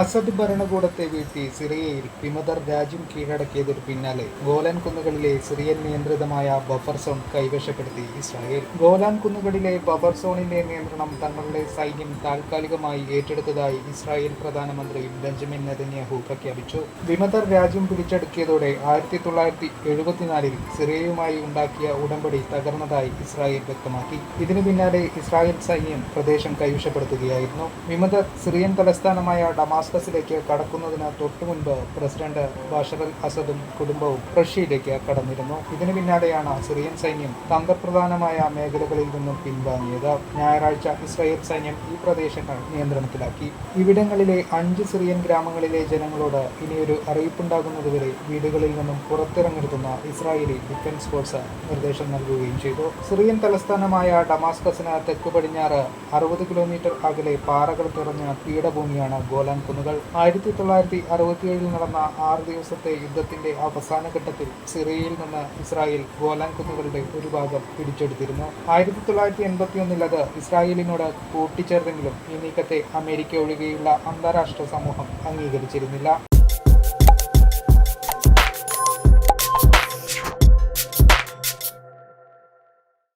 Asad ഭരണകൂടത്തെ വീഴ്ത്തി സിറിയയിൽ വിമതർ രാജ്യം കീഴടക്കിയതിന് പിന്നാലെ ഗോലാൻ കുന്നുകളിലെ സിറിയൻ നിയന്ത്രിതമായ ബഫർ സോൺ കൈവശപ്പെടുത്തി ഇസ്രായേൽ. ഗോലാൻ കുന്നുകളിലെ ബഫർ സോണിന്റെ നിയന്ത്രണം തങ്ങളുടെ സൈന്യം താൽക്കാലികമായി ഏറ്റെടുത്തതായി ഇസ്രായേൽ പ്രധാനമന്ത്രി ബെഞ്ചമിൻ നെതന്യാഹു പ്രഖ്യാപിച്ചു. വിമതർ രാജ്യം പിടിച്ചടക്കിയതോടെ ആയിരത്തി തൊള്ളായിരത്തി എഴുപത്തിനാലിൽ സിറിയയുമായി ഉണ്ടാക്കിയ ഉടമ്പടി തകർന്നതായി ഇസ്രായേൽ വ്യക്തമാക്കി. ഇതിനു പിന്നാലെ ഇസ്രായേൽ സൈന്യം പ്രദേശം കൈവശപ്പെടുത്തുകയായിരുന്നു. വിമതർ സിറിയൻ തലസ്ഥാനമായ ഡമാസ്കസിലേക്ക് കടക്കുന്നതിന് തൊട്ടു മുൻപ് പ്രസിഡന്റ് ബഷർ അൽ അസദും കുടുംബവും റഷ്യയിലേക്ക് കടന്നിരുന്നു. ഇതിനു പിന്നാലെയാണ് സിറിയൻ സൈന്യം തന്ത്രപ്രധാനമായ മേഖലകളിൽ നിന്നും പിൻവാങ്ങിയത്. ഞായറാഴ്ച ഇസ്രായേൽ സൈന്യം ഈ പ്രദേശങ്ങൾ നിയന്ത്രണത്തിലാക്കി. ഇവിടങ്ങളിലെ അഞ്ച് സിറിയൻ ഗ്രാമങ്ങളിലെ ജനങ്ങളോട് ഇനിയൊരു അറിയിപ്പുണ്ടാകുന്നതുവരെ വീടുകളിൽ നിന്നും പുറത്തിറങ്ങരുതെന്ന് ഇസ്രായേലി ഡിഫൻസ് ഫോഴ്സ് നിർദ്ദേശം നൽകുകയും ചെയ്തു. സിറിയൻ തലസ്ഥാനമായ ഡമാസ്കസിന് തെക്ക് പടിഞ്ഞാറ് അറുപത് കിലോമീറ്റർ അകലെ പാറകൾ തുറഞ്ഞ പീഠഭൂമിയാണ് ഗോലാൻ കുന്നുകൾ. ആയിരത്തി തൊള്ളായിരത്തി അറുപത്തിയേഴിൽ നടന്ന ആറ് ദിവസത്തെ യുദ്ധത്തിന്റെ അവസാന ഘട്ടത്തിൽ സിറിയയിൽ നിന്ന് ഇസ്രായേൽ ഗോലാൻ കുന്നുകളുടെ ഒരു ഭാഗം പിടിച്ചെടുത്തിരുന്നു. ആയിരത്തി തൊള്ളായിരത്തി എൺപത്തി ഒന്നിൽ അത് ഇസ്രായേലിനോട് കൂട്ടിച്ചേർത്തെങ്കിലും ഈ നീക്കത്തെ അമേരിക്ക ഒഴികെയുള്ള അന്താരാഷ്ട്ര സമൂഹം അംഗീകരിച്ചിരുന്നില്ല.